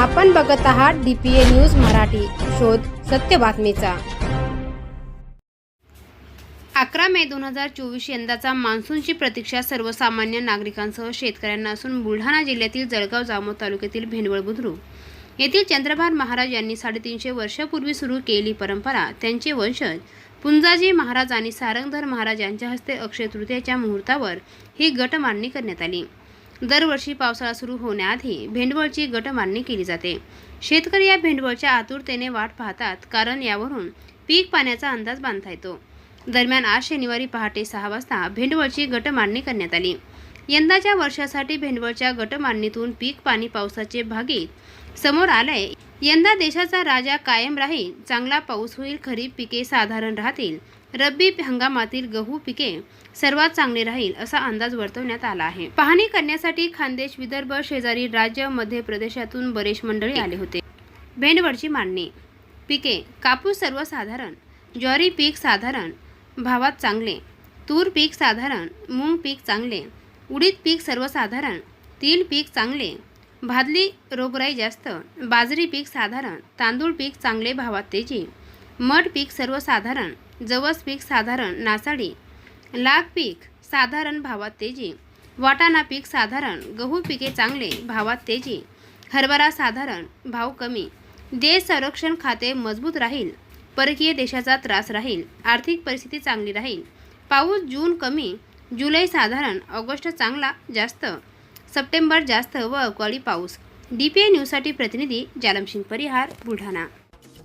आपण बघत आहात डीपीए न्यूज मराठी. शोध सत्य बातमीचा. अकरा मे दोन हजार चोवीस यंदाचा मान्सूनची प्रतीक्षा सर्वसामान्य नागरिकांसह शेतकऱ्यांना असून बुलढाणा जिल्ह्यातील जळगाव जामोद तालुक्यातील भेंडवळ बुद्रुक येथील चंद्रभान महाराज यांनी साडेतीनशे वर्षापूर्वी सुरू केली परंपरा त्यांचे वंशज पुंजाजी महाराज आणि सारंगधर महाराज यांच्या हस्ते अक्षय तृतीयाच्या मुहूर्तावर ही गटमांडणी करण्यात आली. दरवर्षी पावसाळा सुरू होण्याआधी भेंडवळची गटमांडणी केली जाते. शेतकरी या भेंडवळच्या आतुरतेने वाट पाहतात कारण यावरून पीक पाण्याचा अंदाज बांधता येतो. दरम्यान आज शनिवारी पहाटे सहा वाजता भेंडवळची गटमांडणी करण्यात आली. यंदाच्या वर्षासाठी भेंडवळच्या गटमांडणीतून पीक पाणी पावसाचे भागीत समोर आलंय. यंदा देशाचा राजा कायम राहील चांगला पाऊस होईल खरीप पिके साधारण राहतील रब्बी हंगामातील गहू पिके सर्वात चांगले राहील असा अंदाज वर्तवण्यात आला आहे. पाहणी करण्यासाठी खानदेश विदर्भ शेजारी राज्य मध्य प्रदेशातून बरेच मंडळी आले होते. भेंडवडची मांडणी. पिके. कापूस सर्वसाधारण. ज्वारी पीक साधारण. भावात चांगले. तूर पीक साधारण. मूग पीक चांगले. उडीद पीक सर्वसाधारण. तीळ पीक चांगले. भादली रोगराई जास्त. बाजरी पीक साधारण. तांदूळ पीक चांगले भावात तेजी. मठ पीक सर्वसाधारण जवस पीक साधारण नासाडी लाख पीक साधारण भावात तेजी वाटाणा पीक साधारण गहू पिके चांगले भावात तेजी हरभरा साधारण भाव कमी देश संरक्षण खाते मजबूत राहील परकीय देशाचा त्रास राहील आर्थिक परिस्थिती चांगली राहील पाऊस जून कमी जुलै साधारण ऑगस्ट चांगला जास्त सप्टेंबर जास्त व अवकाळी पाऊस. डी पी ए न्यूजसाठी प्रतिनिधी जालमसिंग परिहार बुलढाणा.